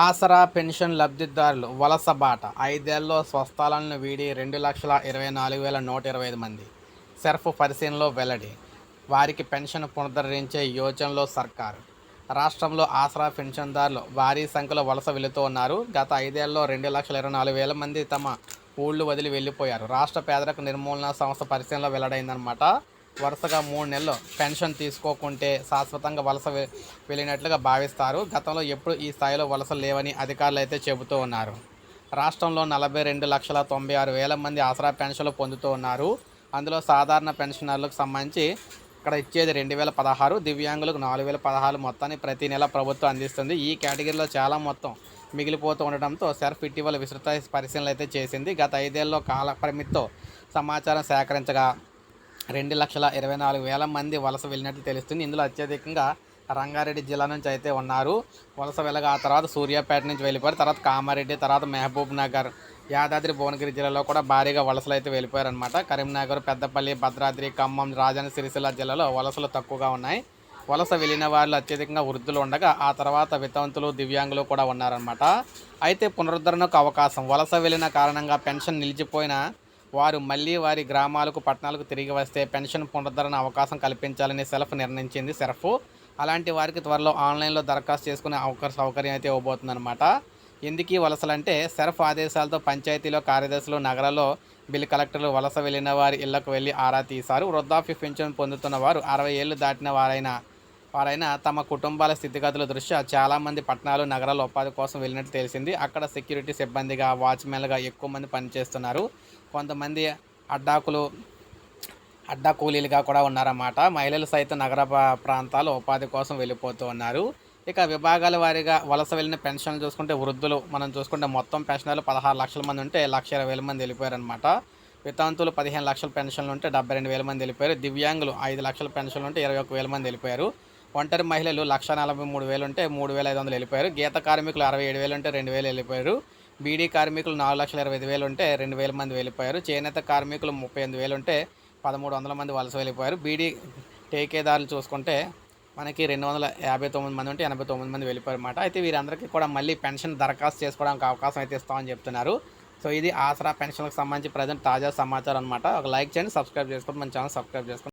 ఆసరా pension లబ్ధిదారులు వలస బాట. ఐదేళ్ళలో స్వస్థలాలను వీడి రెండు లక్షల ఇరవై నాలుగు వేల నూట ఇరవై ఐదు మంది. సెర్ఫ్ పరిశీలనలో వెల్లడి. వారికి పెన్షన్ పునరుద్ధరించే యోచనలో సర్కారు. రాష్ట్రంలో ఆసరా పెన్షన్దారులు భారీ సంఖ్యలో వలస వెళుతూ ఉన్నారు. గత ఐదేళ్ళలో రెండు లక్షల ఇరవై నాలుగు వేల మంది తమ ఊళ్ళు వదిలి వెళ్ళిపోయారు. రాష్ట్ర పేదరిక నిర్మూలన సంస్థ పరిశీలనలో వెల్లడైందనమాట వరుసగా మూడు నెలలు పెన్షన్ తీసుకోకుంటే శాశ్వతంగా వలస వెళ్ళినట్లుగా భావిస్తారు. గతంలో ఎప్పుడు ఈ స్థాయిలో వలస లేవని అధికారులు అయితే చెబుతూ ఉన్నారు. రాష్ట్రంలో నలభై రెండు లక్షల తొంభై ఆరు వేల మంది ఆసరా పెన్షన్లు పొందుతూ ఉన్నారు. అందులో సాధారణ పెన్షనర్లకు సంబంధించి ఇక్కడ ఇచ్చేది రెండు వేల పదహారు దివ్యాంగులకు నాలుగు వేల పదహారు మొత్తాన్ని ప్రతి నెల ప్రభుత్వం అందిస్తుంది. ఈ కేటగిరీలో చాలా మొత్తం మిగిలిపోతూ ఉండడంతో సెర్ఫ్ ఇటీవల విస్తృత పరిశీలనలు అయితే చేసింది. గత ఐదేళ్ళలో కాల పరిమితితో సమాచారం సేకరించగా రెండు లక్షల ఇరవై నాలుగు వేల మంది వలస వెళ్ళినట్లు తెలుస్తుంది. ఇందులో అత్యధికంగా రంగారెడ్డి జిల్లా నుంచి అయితే ఉన్నారు. వలస వెళ్ళగా ఆ తర్వాత సూర్యాపేట నుంచి వెళ్ళిపోయారు. తర్వాత కామారెడ్డి తర్వాత మహబూబ్ నగర్ యాదాద్రి భువనగిరి జిల్లాలో కూడా భారీగా వలసలు అయితే వెళ్ళిపోయారనమాట కరీంనగర్ పెద్దపల్లి భద్రాద్రి ఖమ్మం రాజన్న సిరిసిల్ల జిల్లాలో వలసలు తక్కువగా ఉన్నాయి. వలస వెళ్ళిన వాళ్ళు అత్యధికంగా వృద్ధులు ఉండగా ఆ తర్వాత వితంతులు దివ్యాంగులు కూడా ఉన్నారనమాట అయితే పునరుద్ధరణకు అవకాశం. వలస వెళ్ళిన కారణంగా పెన్షన్ నిలిచిపోయిన వారు మళ్ళీ వారి గ్రామాలకు పట్టణాలకు తిరిగి వస్తే పెన్షన్ పునరుద్ధరణ అవకాశం కల్పించాలని సెల్ఫ్ నిర్ణయించింది సెర్ఫ్. అలాంటి వారికి త్వరలో ఆన్లైన్లో దరఖాస్తు చేసుకునే అవకాశ సౌకర్యం అయితే ఇవ్వబోతుందన్నమాట. ఎందుకీ వలసలంటే సెర్ఫ్ ఆదేశాలతో పంచాయతీలో కార్యదర్శులు నగరాల్లో బిల్ కలెక్టర్లు వలస వెళ్ళిన వారి ఇళ్ళకు వెళ్ళి ఆరా తీశారు. వృద్ధాప్య పెన్షన్ పొందుతున్న వారు అరవై ఏళ్ళు దాటిన వారైనా వారైనా తమ కుటుంబాల స్థితిగతుల దృష్ట్యా చాలామంది పట్టణాలు నగరాల ఉపాధి కోసం వెళ్ళినట్టు తెలిసింది. అక్కడ సెక్యూరిటీ సిబ్బందిగా వాచ్మెన్లుగా ఎక్కువ మంది పనిచేస్తున్నారు. కొంతమంది అడ్డాకులు అడ్డా కూలీలుగా కూడా ఉన్నారన్నమాట. మహిళలు సైతం నగర ప్రాంతాలు ఉపాధి కోసం వెళ్ళిపోతూ ఉన్నారు. ఇక విభాగాల వారీగా వలస వెళ్ళిన పెన్షన్లు చూసుకుంటే వృద్ధులు మనం చూసుకుంటే మొత్తం పెన్షనర్లు పదహారు లక్షల మంది ఉంటే లక్ష ఇరవై వేల మంది వెళ్ళిపోయారనమాట వితంతులు పదిహేను లక్షల పెన్షన్లు ఉంటే డెబ్బై రెండు వేల మంది వెళ్ళిపోయారు. దివ్యాంగులు ఐదు లక్షల పెన్షన్లు ఉంటే ఇరవై ఒక వేల మంది వెళ్ళిపోయారు. ఒంటరి మహిళలు లక్ష నలభై మూడు వేలు ఉంటే మూడు వేల ఐదు వందలు వెళ్ళిపోయారు. గీత కార్మికులు అరవై ఏడు వేలు ఉంటే రెండు వేలు వెళ్ళిపోయారు. బీడీ కార్మికులు నాలుగు లక్షల ఇరవై ఐదు వేలు ఉంటే రెండు వేల మంది వెళ్ళిపోయారు. చేనేత కార్మికులు ముప్పై ఎనిమిది వేలు ఉంటే పదమూడు వందల మంది వలస వెళ్ళిపోయారు. బీడీ టేకేదారులు చూసుకుంటే మనకి రెండు వందల యాభై తొమ్మిది మంది ఉంటే ఎనభై తొమ్మిది మంది వెళ్ళిపోయారు అనమాట అయితే వీరందరికీ కూడా మళ్ళీ పెన్షన్ దరఖాస్తు చేసుకోవడానికి అవకాశం అయితే ఇస్తామని చెప్తున్నారు. సో ఇది ఆసరా పెన్షన్కి సంబంధించి ప్రజెంట్ తాజా సమాచారం అనమాట ఒక లైక్ చేయండి సబ్స్క్రైబ్ చేసుకోండి. మన ఛానల్ సబ్స్క్రైబ్ చేసుకోండి.